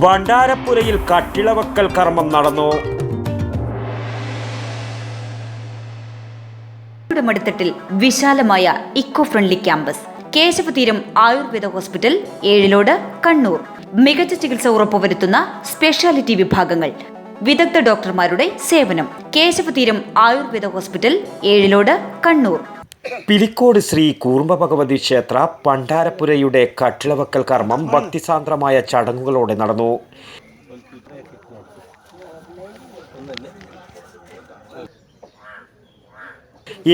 ഭണ്ഡാരപ്പുരയിൽ കട്ടിളവക്കൽ കർമ്മം നടന്നു. യുടെ വിശാലമായ eco friendly campus Keshavatheeram Ayurveda hospital Ezhilode Kannur. മികച്ച ചികിത്സ ഉറപ്പുവരുത്തുന്ന സ്പെഷ്യാലിറ്റി വിഭാഗങ്ങൾ വിദഗ്ധ ഡോക്ടർമാരുടെ സേവനം കേശവതീരം ആയുർവേദ ഹോസ്പിറ്റൽ ഏഴിലോട് കണ്ണൂർ. പിലിക്കോട് ശ്രീ കൂർമ്മ ഭഗവതി ക്ഷേത്ര പണ്ടാരപ്പുരയുടെ കട്ടിളവക്കൽ കർമ്മം ഭക്തിസാന്ദ്രമായ ചടങ്ങുകളോടെ നടന്നു.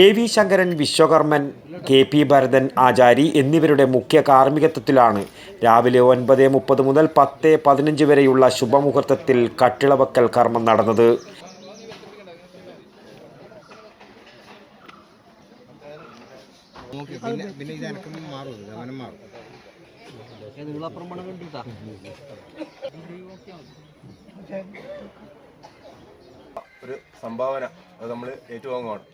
A V Sankaran Vishwakarman K P Bharathan Achari എന്നിവരുടെ മുഖ്യ കാർമ്മികത്വത്തിലാണ് രാവിലെ ഒൻപത് മുപ്പത് മുതൽ പത്ത് പതിനഞ്ച് വരെയുള്ള ശുഭമുഹൂർത്തത്തിൽ കട്ടിളവക്കൽ കർമ്മം നടന്നത്. നോക്കി പിന്നെ പിന്നെ ഇത് എനക്കും മാറും അവനും മാറും. ഒരു സംഭാവന അത് നമ്മൾ ഏറ്റുവാങ്ങുവാണ്.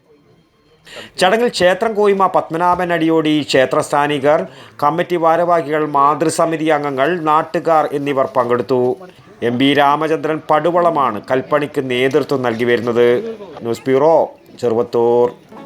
ചടങ്ങിൽ ക്ഷേത്രം കോയിമ പത്മനാഭൻ അടിയോടി ക്ഷേത്രസ്ഥാനികർ കമ്മിറ്റി ഭാരവാഹികൾ മാതൃസമിതി അംഗങ്ങൾ നാട്ടുകാർ എന്നിവർ പങ്കെടുത്തു. എം പി രാമചന്ദ്രൻ പടുവളമാണ് കൽപ്പണിക്ക് നേതൃത്വം നൽകി വരുന്നത്. News bureau Cheruvathur.